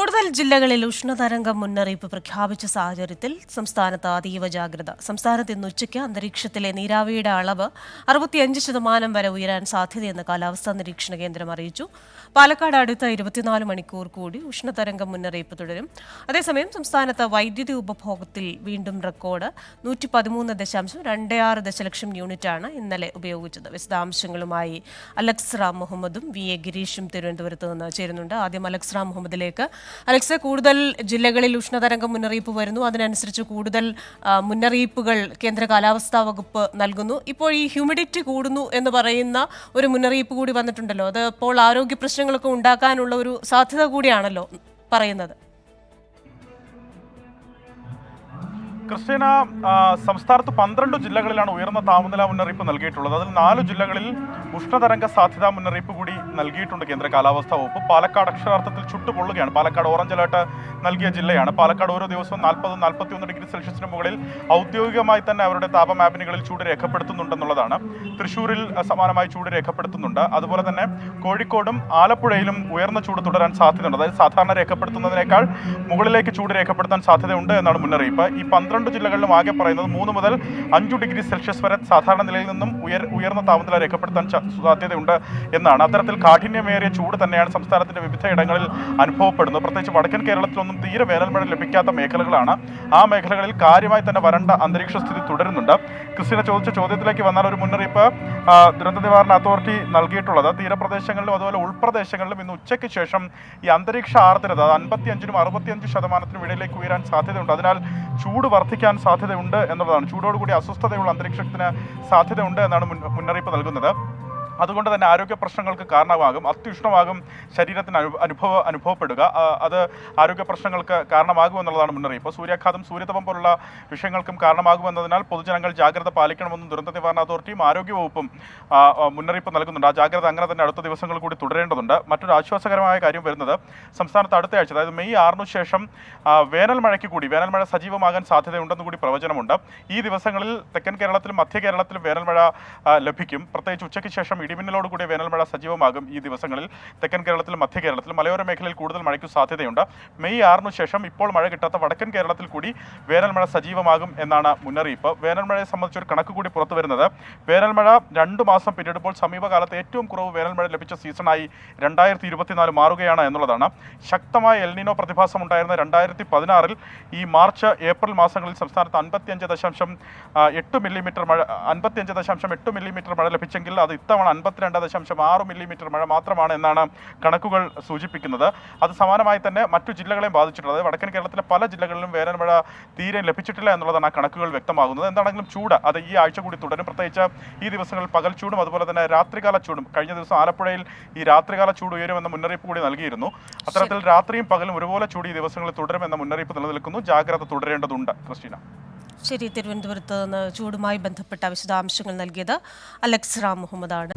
കൂടുതൽ ജില്ലകളിൽ ഉഷ്ണതരംഗം മുന്നറിയിപ്പ് പ്രഖ്യാപിച്ച സാഹചര്യത്തിൽ സംസ്ഥാനത്ത് അതീവ ജാഗ്രത. സംസ്ഥാനത്ത് ഇന്ന് ഉച്ചയ്ക്ക് അന്തരീക്ഷത്തിലെ നീരാവിയുടെ അളവ് അറുപത്തിയഞ്ച് ശതമാനം വരെ ഉയരാൻ സാധ്യതയെന്ന് കാലാവസ്ഥാ നിരീക്ഷണ കേന്ദ്രം അറിയിച്ചു. പാലക്കാട് അടുത്ത ഇരുപത്തിനാല് മണിക്കൂർ കൂടി ഉഷ്ണതരംഗം മുന്നറിയിപ്പ് തുടരും. അതേസമയം സംസ്ഥാനത്ത് വൈദ്യുതി ഉപഭോഗത്തിൽ വീണ്ടും റെക്കോർഡ് നൂറ്റി പതിമൂന്ന് ദശാംശം രണ്ട് ആറ് ദശലക്ഷം യൂണിറ്റാണ് ഇന്നലെ ഉപയോഗിച്ചത്. വിശദാംശങ്ങളുമായി അലക്സ് റാം മുഹമ്മദും വി എ ഗിരീഷും തിരുവനന്തപുരത്ത് നിന്ന് ചേരുന്നുണ്ട്. ആദ്യം അലക്സ് റാം മുഹമ്മദിലേക്ക് അലക്സ് കൂടുതൽ ജില്ലകളിൽ ഉഷ്ണതരംഗം മുന്നറിയിപ്പ് വരുന്നു. അതിനനുസരിച്ച് കൂടുതൽ മുന്നറിയിപ്പുകൾ കേന്ദ്ര കാലാവസ്ഥാ വകുപ്പ് നൽകുന്നു. ഇപ്പോൾ ഈ ഹ്യൂമിഡിറ്റി കൂടുന്നു എന്ന് പറയുന്ന ഒരു മുന്നറിയിപ്പ് കൂടി വന്നിട്ടുണ്ടല്ലോ. അത് ഇപ്പോൾ ആരോഗ്യ പ്രശ്നങ്ങളൊക്കെ ഉണ്ടാക്കാനുള്ള ഒരു സാധ്യത കൂടിയാണല്ലോ പറയുന്നത്. ക്രിസ്റ്റീന ആ, സംസ്ഥാനത്ത് പന്ത്രണ്ട് ജില്ലകളിലാണ് ഉയർന്ന താപനില മുന്നറിയിപ്പ് നൽകിയിട്ടുള്ളത്. അതിൽ നാല് ജില്ലകളിൽ ഉഷ്ണതരംഗ സാധ്യതാ മുന്നറിയിപ്പ് കൂടി നൽകിയിട്ടുണ്ട് കേന്ദ്ര കാലാവസ്ഥാ വകുപ്പ്. പാലക്കാട് അക്ഷരാർത്ഥത്തിൽ ചുട്ടുപൊള്ളുകയാണ്. പാലക്കാട് ഓറഞ്ച് അലേർട്ട് നൽകിയ ജില്ലയാണ്. പാലക്കാട് ഓരോ ദിവസവും നാൽപ്പത് നാൽപ്പത്തി ഒന്ന് ഡിഗ്രി സെൽഷ്യസിന് മുകളിൽ ഔദ്യോഗികമായി തന്നെ അവരുടെ താപ മാപ്പിനുകളിൽ ചൂട് രേഖപ്പെടുത്തുന്നുണ്ടെന്നുള്ളതാണ്. തൃശ്ശൂരിൽ സമാനമായി ചൂട് രേഖപ്പെടുത്തുന്നുണ്ട്. അതുപോലെ തന്നെ കോഴിക്കോടും ആലപ്പുഴയിലും ഉയർന്ന ചൂട് തുടരാൻ സാധ്യതയുണ്ട്. അതായത് സാധാരണ രേഖപ്പെടുത്തുന്നതിനേക്കാൾ മുകളിലേക്ക് ചൂട് രേഖപ്പെടുത്താൻ സാധ്യതയുണ്ട് എന്നാണ് മുന്നറിയിപ്പ്. ഈ പന്ത്രണ്ട് ജില്ലകളിലും ആകെ പറയുന്നത് മൂന്ന് മുതൽ അഞ്ചു ഡിഗ്രി സെൽഷ്യസ് വരെ സാധാരണ നിലയിൽ നിന്നും ഉയർ ഉയർന്ന താപനില രേഖപ്പെടുത്താൻ സാധ്യതയുണ്ട് എന്നാണ്. അത്തരത്തിൽ കാഠിന്യമേറിയ ചൂട് തന്നെയാണ് സംസ്ഥാനത്തിന്റെ വിവിധ ഇടങ്ങളിൽ അനുഭവപ്പെടുന്നത്. പ്രത്യേകിച്ച് വടക്കൻ കേരളത്തിലൊന്നും തീരെ വേനൽമഴ ലഭിക്കാത്ത മേഖലകളാണ്. ആ മേഖലകളിൽ കാര്യമായി തന്നെ വരണ്ട അന്തരീക്ഷ സ്ഥിതി തുടരുന്നുണ്ട്. ക്രിസ്റ്റിനെ ചോദിച്ച ചോദ്യത്തിലേക്ക് വന്നാൽ ഒരു മുന്നറിയിപ്പ് ദുരന്ത നിവാരണ അതോറിറ്റി നൽകിയിട്ടുള്ളത് തീരപ്രദേശങ്ങളിലും അതുപോലെ ഉൾപ്രദേശങ്ങളിലും ഇന്ന് ഉച്ചയ്ക്ക് ശേഷം ഈ അന്തരീക്ഷ ആർദ്രത അൻപത്തിയഞ്ചിനും അറുപത്തിയഞ്ച് ശതമാനത്തിനും ഇടയിലേക്ക് ഉയരാൻ സാധ്യതയുണ്ട്. അതിനാൽ ചൂട് വർദ്ധിക്കാൻ സാധ്യതയുണ്ട് എന്നുള്ളതാണ്. ചൂടോടുകൂടി അസ്വസ്ഥതയുള്ള അന്തരീക്ഷത്തിന് സാധ്യതയുണ്ട് എന്നാണ് മുന്നറിയിപ്പ് നൽകുന്നത്. അതുകൊണ്ട് തന്നെ ആരോഗ്യ പ്രശ്നങ്ങൾക്ക് കാരണമാകും അത്യുഷ്ണമാകും ശരീരത്തിന് അനു അനുഭവ അനുഭവപ്പെടുക. അത് ആരോഗ്യ പ്രശ്നങ്ങൾക്ക് കാരണമാകും എന്നുള്ളതാണ് മുന്നറിയിപ്പ്. സൂര്യാഘാതം സൂര്യതപം പോലുള്ള വിഷയങ്ങൾക്കും കാരണമാകുമെന്നതിനാൽ പൊതുജനങ്ങൾ ജാഗ്രത പാലിക്കണമെന്നും ദുരന്ത നിവാരണ അതോറിറ്റിയും ആരോഗ്യവകുപ്പും മുന്നറിയിപ്പ് നൽകുന്നുണ്ട്. ആ ജാഗ്രത അങ്ങനെ തന്നെ അടുത്ത ദിവസങ്ങൾ കൂടി തുടരേണ്ടതുണ്ട്. മറ്റൊരു ആശ്വാസകരമായ കാര്യം വരുന്നത് സംസ്ഥാനത്ത് അടുത്ത ആഴ്ച അതായത് മെയ് ആറിനു ശേഷം വേനൽ മഴയ്ക്ക് കൂടി വേനൽ മഴ സജീവമാകാൻ സാധ്യതയുണ്ടെന്ന് കൂടി പ്രവചനമുണ്ട്. ഈ ദിവസങ്ങളിൽ തെക്കൻ കേരളത്തിലും മധ്യ കേരളത്തിലും വേനൽ മഴ ലഭിക്കും. പ്രത്യേകിച്ച് ഉച്ചയ്ക്ക് ശേഷം ഇടിമിന്നലോട് കൂടിയ വേനൽമഴ സജീവമാകും ഈ ദിവസങ്ങളിൽ. തെക്കൻ കേരളത്തിലും മധ്യ കേരളത്തിലും മലയോര മേഖലയിൽ കൂടുതൽ മഴയ്ക്ക് സാധ്യതയുണ്ട്. മെയ് ആറിനു ശേഷം ഇപ്പോൾ മഴ കിട്ടാത്ത വടക്കൻ കേരളത്തിൽ കൂടി വേനൽമഴ സജീവമാകും എന്നാണ് മുന്നറിയിപ്പ്. വേനൽമഴയെ സംബന്ധിച്ചൊരു കണക്ക് കൂടി പുറത്തു വരുന്നത്. വേനൽമഴ രണ്ടു മാസം പിന്നിടുമ്പോൾ സമീപകാലത്ത് ഏറ്റവും കുറവ് വേനൽമഴ ലഭിച്ച സീസണായി രണ്ടായിരത്തി ഇരുപത്തിനാല് മാറുകയാണ് എന്നുള്ളതാണ്. ശക്തമായ എൽനിനോ പ്രതിഭാസം ഉണ്ടായിരുന്ന രണ്ടായിരത്തി പതിനാറിൽ ഈ മാർച്ച് ഏപ്രിൽ മാസങ്ങളിൽ സംസ്ഥാനത്ത് അൻപത്തിയഞ്ച് ദശാംശം എട്ട് മില്ലിമീറ്റർ മഴ അൻപത്തിയഞ്ച് ദശാംശം എട്ട് മില്ലിമീറ്റർ മഴ ലഭിച്ചെങ്കിൽ അത് ഇത്തവണ അൻപത്തിരണ്ട് ദശാംശം ആറ് മില്ലിമീറ്റർ മഴ മാത്രമാണ് എന്നാണ് കണക്കുകൾ സൂചിപ്പിക്കുന്നത്. അത് സമാനമായി തന്നെ മറ്റു ജില്ലകളെയും ബാധിച്ചിട്ടുണ്ട്. അതായത് വടക്കൻ കേരളത്തിലെ പല ജില്ലകളിലും വേനൽ മഴ തീരെ ലഭിച്ചിട്ടില്ല എന്നുള്ളതാണ് ആ കണക്കുകൾ വ്യക്തമാകുന്നത്. എന്താണെങ്കിലും ചൂട് അത് ഈ ആഴ്ച കൂടി തുടരും. പ്രത്യേകിച്ച് ഈ ദിവസങ്ങളിൽ പകൽ ചൂടും അതുപോലെ തന്നെ രാത്രികാല ചൂടും. കഴിഞ്ഞ ദിവസം ആലപ്പുഴയിൽ ഈ രാത്രികാല ചൂട് ഉയരുമെന്ന മുന്നറിയിപ്പ് കൂടി നൽകിയിരുന്നു. അത്തരത്തിൽ രാത്രിയും പകലും ഒരുപോലെ ചൂട് ഈ ദിവസങ്ങളിൽ തുടരുമെന്ന മുന്നറിയിപ്പ് നിലനിൽക്കുന്നു. ജാഗ്രത തുടരേണ്ടതുണ്ട്. ക്രിസ്റ്റീന. ശരി തിരുവനന്തപുരത്ത് നിന്ന് ചൂടുമായി ബന്ധപ്പെട്ട വിശദാംശങ്ങൾ നൽകിയത് അലക്സ് റാം മുഹമ്മദാണ്.